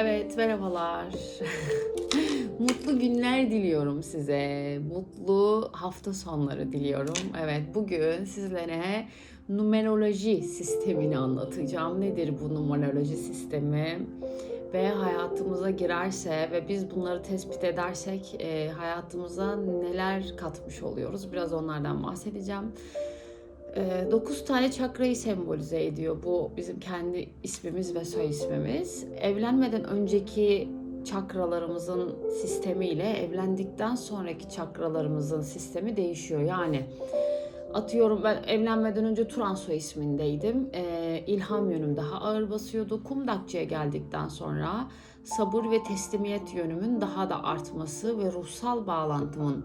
Evet, merhabalar. Mutlu günler diliyorum size. Mutlu hafta sonları diliyorum. Evet, bugün sizlere numeroloji sistemini anlatacağım. Nedir bu numeroloji sistemi? Ve hayatımıza girerse ve biz bunları tespit edersek e, hayatımıza neler katmış oluyoruz? Biraz onlardan bahsedeceğim. 9 tane çakrayı sembolize ediyor. Bu bizim kendi ismimiz ve soy ismimiz. Evlenmeden önceki çakralarımızın sistemiyle evlendikten sonraki çakralarımızın sistemi değişiyor. Yani atıyorum ben evlenmeden önce Turan soy ismindeydim. Ee, ilham yönüm daha ağır basıyordu. Kumdakçı'ya geldikten sonra sabır ve teslimiyet yönümün daha da artması ve ruhsal bağlantımın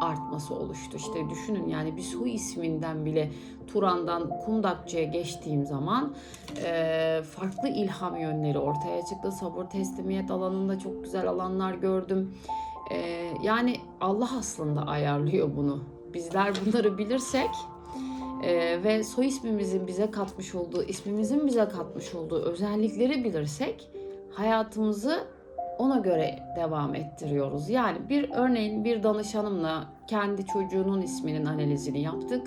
artması oluştu. İşte düşünün yani bir soy isminden bile Turan'dan Kundakçı'ya geçtiğim zaman e, farklı ilham yönleri ortaya çıktı. Sabır teslimiyet alanında çok güzel alanlar gördüm. E, yani Allah aslında ayarlıyor bunu. Bizler bunları bilirsek e, ve soy ismimizin bize katmış olduğu, ismimizin bize katmış olduğu özellikleri bilirsek hayatımızı ona göre devam ettiriyoruz. Yani bir örneğin bir danışanımla kendi çocuğunun isminin analizini yaptık.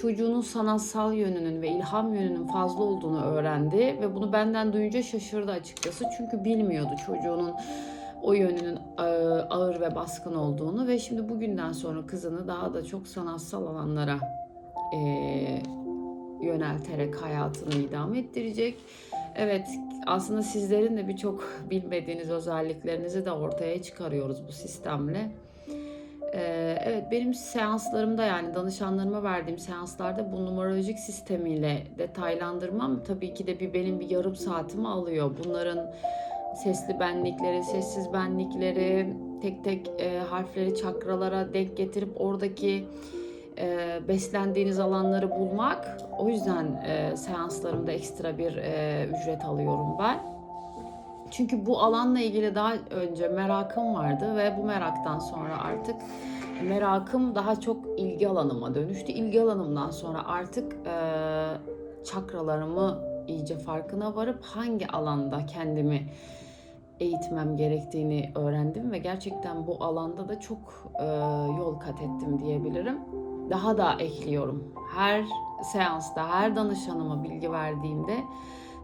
Çocuğunun sanatsal yönünün ve ilham yönünün fazla olduğunu öğrendi ve bunu benden duyunca şaşırdı açıkçası. Çünkü bilmiyordu çocuğunun o yönünün e, ağır ve baskın olduğunu ve şimdi bugünden sonra kızını daha da çok sanatsal alanlara e, yönelterek hayatını idame ettirecek. Evet, aslında sizlerin de birçok bilmediğiniz özelliklerinizi de ortaya çıkarıyoruz bu sistemle. Ee, evet, benim seanslarımda yani danışanlarıma verdiğim seanslarda bu numerolojik sistemiyle detaylandırmam tabii ki de bir benim bir yarım saatimi alıyor. Bunların sesli benlikleri, sessiz benlikleri, tek tek e, harfleri çakralara denk getirip oradaki e, beslendiğiniz alanları bulmak. O yüzden e, seanslarımda ekstra bir e, ücret alıyorum ben. Çünkü bu alanla ilgili daha önce merakım vardı ve bu meraktan sonra artık merakım daha çok ilgi alanıma dönüştü. İlgi alanımdan sonra artık e, çakralarımı iyice farkına varıp hangi alanda kendimi eğitmem gerektiğini öğrendim ve gerçekten bu alanda da çok e, yol kat ettim diyebilirim daha da ekliyorum. Her seansta, her danışanıma bilgi verdiğimde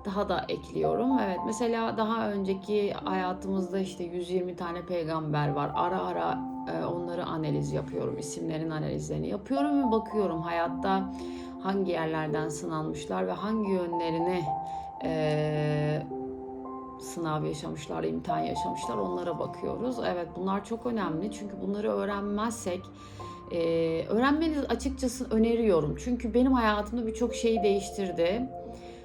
daha da ekliyorum. Evet mesela daha önceki hayatımızda işte 120 tane peygamber var. Ara ara e, onları analiz yapıyorum. İsimlerin analizlerini yapıyorum ve bakıyorum hayatta hangi yerlerden sınanmışlar ve hangi yönlerini e, sınav yaşamışlar, imtihan yaşamışlar onlara bakıyoruz. Evet bunlar çok önemli çünkü bunları öğrenmezsek ee, öğrenmenizi açıkçası öneriyorum. Çünkü benim hayatımda birçok şeyi değiştirdi.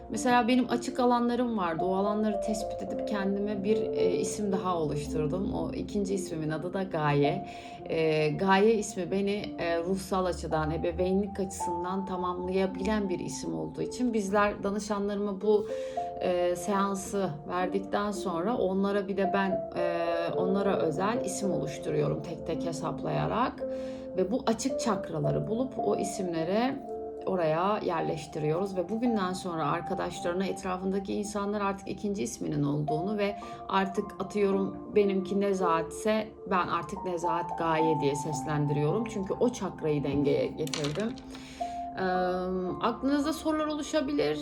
Mesela benim açık alanlarım vardı. O alanları tespit edip kendime bir e, isim daha oluşturdum. O ikinci ismimin adı da Gaye. E, Gaye ismi beni e, ruhsal açıdan, ebeveynlik açısından tamamlayabilen bir isim olduğu için bizler danışanlarıma bu e, seansı verdikten sonra onlara bir de ben e, onlara özel isim oluşturuyorum tek tek hesaplayarak ve bu açık çakraları bulup o isimlere oraya yerleştiriyoruz ve bugünden sonra arkadaşlarına etrafındaki insanlar artık ikinci isminin olduğunu ve artık atıyorum benimki Nezahat ise ben artık Nezahat Gaye diye seslendiriyorum. Çünkü o çakrayı dengeye getirdim. Ee, aklınızda sorular oluşabilir.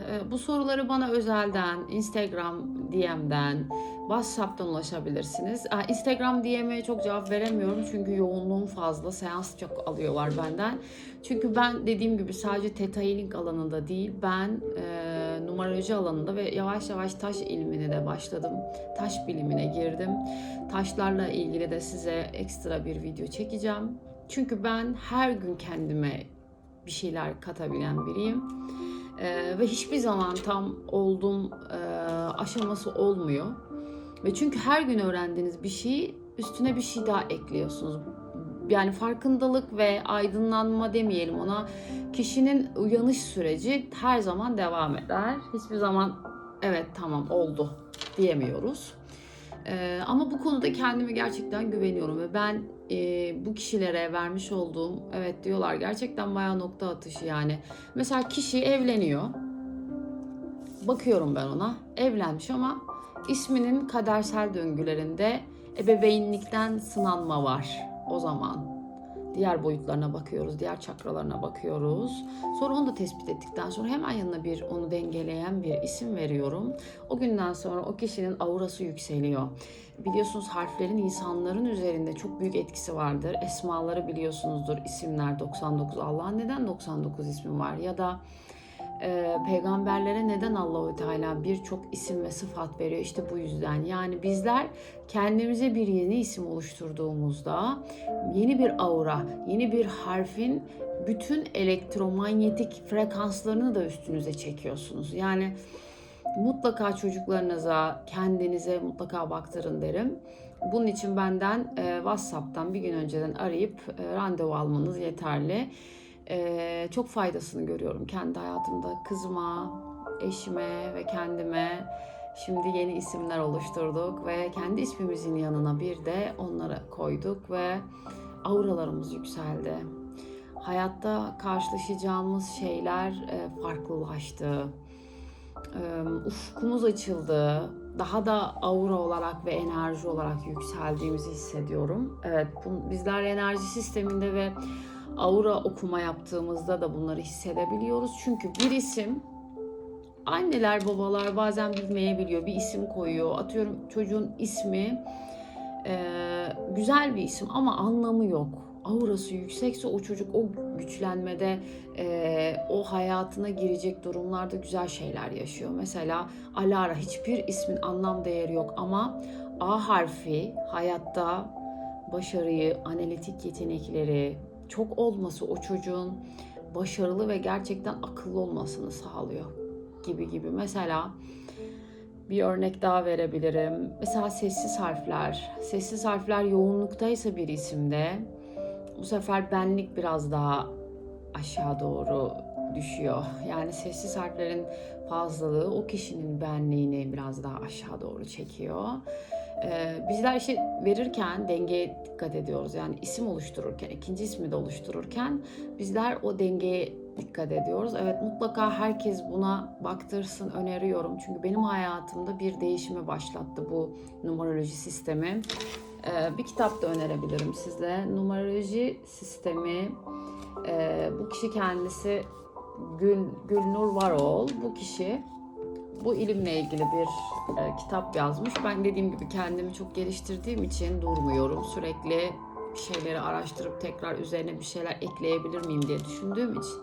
Ee, bu soruları bana özelden, Instagram DM'den, WhatsApp'tan ulaşabilirsiniz. Ee, Instagram DM'e çok cevap veremiyorum çünkü yoğunluğum fazla. Seans çok alıyorlar benden. Çünkü ben dediğim gibi sadece Theta Healing alanında değil, ben e, numeroloji alanında ve yavaş yavaş taş ilmine de başladım. Taş bilimine girdim. Taşlarla ilgili de size ekstra bir video çekeceğim. Çünkü ben her gün kendime bir şeyler katabilen biriyim. Ee, ve hiçbir zaman tam oldum e, aşaması olmuyor. Ve çünkü her gün öğrendiğiniz bir şeyi üstüne bir şey daha ekliyorsunuz. Yani farkındalık ve aydınlanma demeyelim ona. Kişinin uyanış süreci her zaman devam eder. Hiçbir zaman evet tamam oldu diyemiyoruz. Ee, ama bu konuda kendime gerçekten güveniyorum ve ben e, bu kişilere vermiş olduğum evet diyorlar gerçekten bayağı nokta atışı yani. Mesela kişi evleniyor. Bakıyorum ben ona. Evlenmiş ama isminin kadersel döngülerinde ebeveynlikten sınanma var o zaman. Diğer boyutlarına bakıyoruz, diğer çakralarına bakıyoruz. Sonra onu da tespit ettikten sonra hemen yanına bir onu dengeleyen bir isim veriyorum. O günden sonra o kişinin aurası yükseliyor. Biliyorsunuz harflerin insanların üzerinde çok büyük etkisi vardır. Esmaları biliyorsunuzdur, isimler 99. Allah'ın neden 99 ismi var? Ya da e, peygamberlere neden Allahü Teala birçok isim ve sıfat veriyor? İşte bu yüzden. Yani bizler kendimize bir yeni isim oluşturduğumuzda yeni bir aura, yeni bir harfin bütün elektromanyetik frekanslarını da üstünüze çekiyorsunuz. Yani mutlaka çocuklarınıza, kendinize mutlaka baktırın derim. Bunun için benden e, WhatsApp'tan bir gün önceden arayıp e, randevu almanız yeterli. E, çok faydasını görüyorum kendi hayatımda kızıma, eşime ve kendime. Şimdi yeni isimler oluşturduk ve kendi ismimizin yanına bir de onları koyduk ve auralarımız yükseldi. Hayatta karşılaşacağımız şeyler e, farklılaştı. E, ufkumuz açıldı. Daha da aura olarak ve enerji olarak yükseldiğimizi hissediyorum. Evet, bu, bizler enerji sisteminde ve aura okuma yaptığımızda da bunları hissedebiliyoruz. Çünkü bir isim anneler babalar bazen bilmeyebiliyor. Bir isim koyuyor. Atıyorum çocuğun ismi e, güzel bir isim ama anlamı yok. Aurası yüksekse o çocuk o güçlenmede e, o hayatına girecek durumlarda güzel şeyler yaşıyor. Mesela Alara hiçbir ismin anlam değeri yok ama A harfi hayatta başarıyı, analitik yetenekleri çok olması o çocuğun başarılı ve gerçekten akıllı olmasını sağlıyor gibi gibi. Mesela bir örnek daha verebilirim. Mesela sessiz harfler. Sessiz harfler yoğunluktaysa bir isimde bu sefer benlik biraz daha aşağı doğru düşüyor. Yani sessiz harflerin fazlalığı o kişinin benliğini biraz daha aşağı doğru çekiyor. Ee, bizler işi verirken dengeye dikkat ediyoruz. Yani isim oluştururken, ikinci ismi de oluştururken bizler o dengeye dikkat ediyoruz. Evet mutlaka herkes buna baktırsın öneriyorum. Çünkü benim hayatımda bir değişimi başlattı bu numeroloji sistemi. Ee, bir kitap da önerebilirim size. Numeroloji sistemi. Ee, bu kişi kendisi Gül, Gülnur Varol. Bu kişi bu ilimle ilgili bir e, kitap yazmış. Ben dediğim gibi kendimi çok geliştirdiğim için durmuyorum. Sürekli bir şeyleri araştırıp tekrar üzerine bir şeyler ekleyebilir miyim diye düşündüğüm için.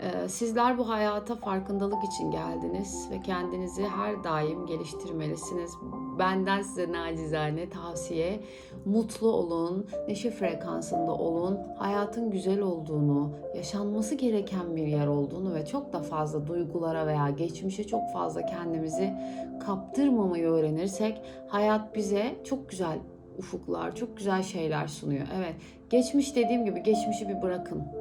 E, sizler bu hayata farkındalık için geldiniz ve kendinizi her daim geliştirmelisiniz. Benden size nacizane tavsiye mutlu olun, neşe frekansında olun, hayatın güzel olduğunu, yaşanması gereken bir yer olduğunu ve çok da fazla duygulara veya geçmişe çok fazla kendimizi kaptırmamayı öğrenirsek hayat bize çok güzel ufuklar, çok güzel şeyler sunuyor. Evet, geçmiş dediğim gibi geçmişi bir bırakın.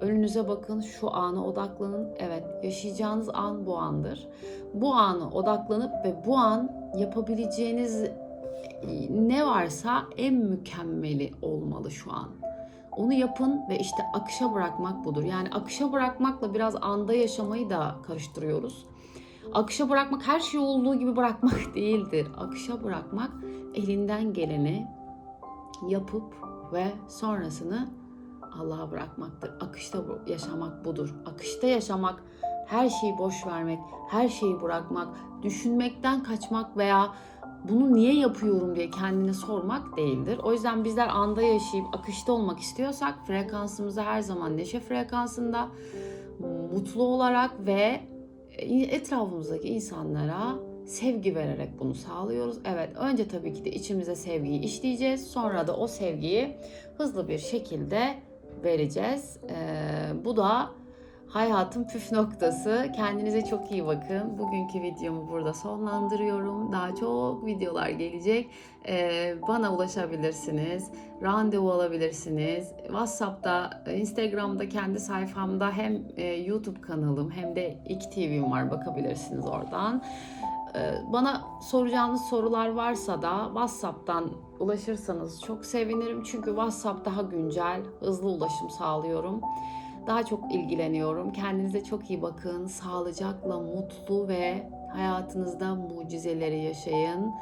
Önünüze bakın, şu ana odaklanın. Evet, yaşayacağınız an bu andır. Bu anı odaklanıp ve bu an yapabileceğiniz ne varsa en mükemmeli olmalı şu an. Onu yapın ve işte akışa bırakmak budur. Yani akışa bırakmakla biraz anda yaşamayı da karıştırıyoruz. Akışa bırakmak her şey olduğu gibi bırakmak değildir. Akışa bırakmak elinden geleni yapıp ve sonrasını Allah'a bırakmaktır. Akışta yaşamak budur. Akışta yaşamak her şeyi boş vermek, her şeyi bırakmak, düşünmekten kaçmak veya bunu niye yapıyorum diye kendine sormak değildir. O yüzden bizler anda yaşayıp akışta olmak istiyorsak frekansımızı her zaman neşe frekansında mutlu olarak ve etrafımızdaki insanlara sevgi vererek bunu sağlıyoruz. Evet önce tabii ki de içimize sevgiyi işleyeceğiz. Sonra da o sevgiyi hızlı bir şekilde vereceğiz. Ee, bu da hayatın püf noktası. Kendinize çok iyi bakın. Bugünkü videomu burada sonlandırıyorum. Daha çok videolar gelecek. Ee, bana ulaşabilirsiniz. Randevu alabilirsiniz. WhatsApp'ta, Instagram'da kendi sayfamda hem e, YouTube kanalım hem de İK TV'm var. Bakabilirsiniz oradan. Ee, bana soracağınız sorular varsa da WhatsApp'tan ulaşırsanız çok sevinirim. Çünkü WhatsApp daha güncel, hızlı ulaşım sağlıyorum. daha çok ilgileniyorum. Kendinize çok iyi bakın. Sağlıcakla, mutlu ve hayatınızda mucizeleri yaşayın.